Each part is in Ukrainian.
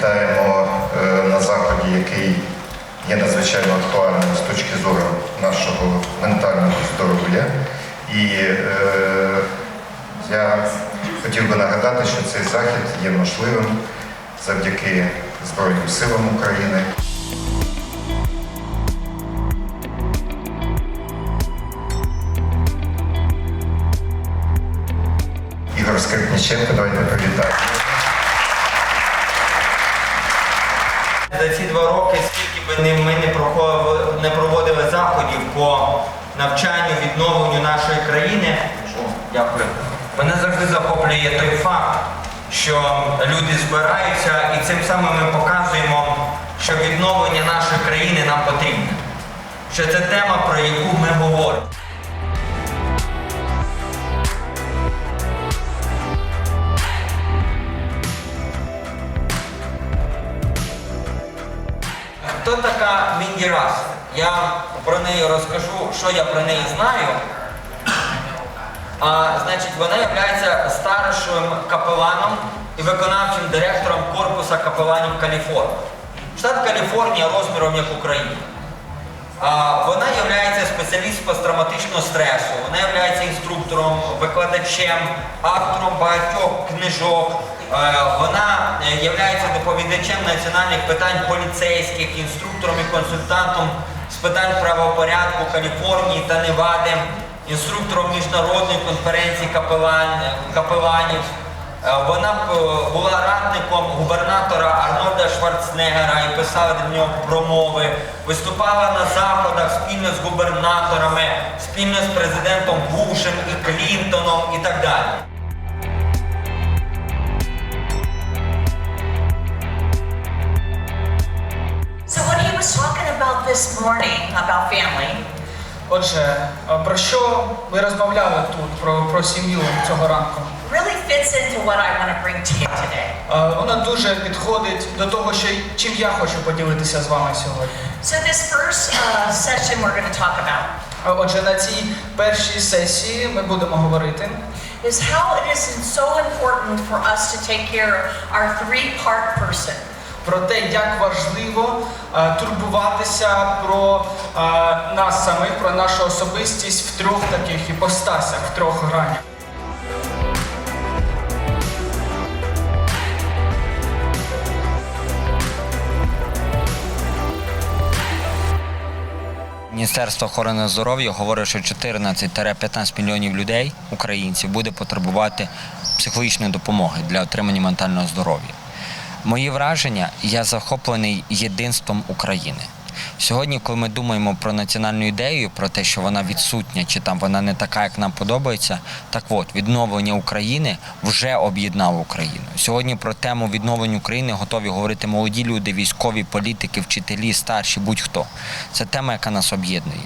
вітаємо е, на заході, який є надзвичайно актуальним з точки зору нашого ментального здоров'я. І е, я хотів би нагадати, що цей захід є можливим завдяки Збройним силам України. Ігор Скрипніченко, давайте привітаємо. За ці два роки, скільки би ми не проводили заходів по навчанню, відновленню нашої країни, О, дякую. Мене завжди захоплює той факт, що люди збираються і цим самим ми показуємо, що відновлення нашої країни нам потрібне. Що це тема, про яку ми говоримо. Хто така Мінді Рас? Я про неї розкажу, що я про неї знаю. А, значить, вона є старшим капеланом і виконавчим директором корпуса капеланів Каліфорнії. Штат Каліфорнія розміром як Україна. Вона є спеціалістом посттравматичного стресу, вона є інструктором, викладачем, автором багатьох книжок. Е, Вона є доповідачем національних питань поліцейських, інструктором і консультантом з питань правопорядку Каліфорнії та Невади, інструктором міжнародної конференції капеланів. Е, Вона е, була радником губернатора Арнольда Шварценеггера і писала для нього промови, виступала на заходах спільно з губернаторами, спільно з президентом Бушем і Клінтоном і так далі. So what he was talking about this morning about family Отже, про що ви розмовляли тут про, про сім'ю цього ранку? really fits into what I want to bring to you today. Вона дуже підходить до того, що чим я хочу поділитися з вами сьогодні. So this first uh, session we're going to talk about Отже, на цій першій сесії ми будемо говорити is how it is so important for us to take care of our three-part person. про те, як важливо а, турбуватися про а, нас самих, про нашу особистість в трьох таких іпостасях, в трьох гранях. Міністерство охорони здоров'я говорить, що 14-15 мільйонів людей, українців, буде потребувати психологічної допомоги для отримання ментального здоров'я. Мої враження, я захоплений єдинством України. Сьогодні, коли ми думаємо про національну ідею, про те, що вона відсутня, чи там вона не така, як нам подобається, так от відновлення України вже об'єднало Україну. Сьогодні про тему відновлення України готові говорити молоді люди, військові, політики, вчителі, старші, будь-хто. Це тема, яка нас об'єднує.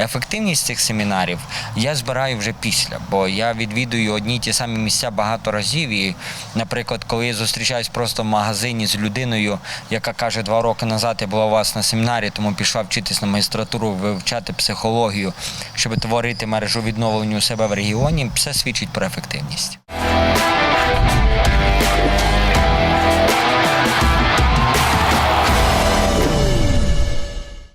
Ефективність цих семінарів я збираю вже після, бо я відвідую одні ті самі місця багато разів. І, наприклад, коли я зустрічаюсь просто в магазині з людиною, яка каже, два роки назад я була у вас на семінарі, тому пішла вчитись на магістратуру, вивчати психологію, щоб творити мережу відновлення у себе в регіоні, все свідчить про ефективність.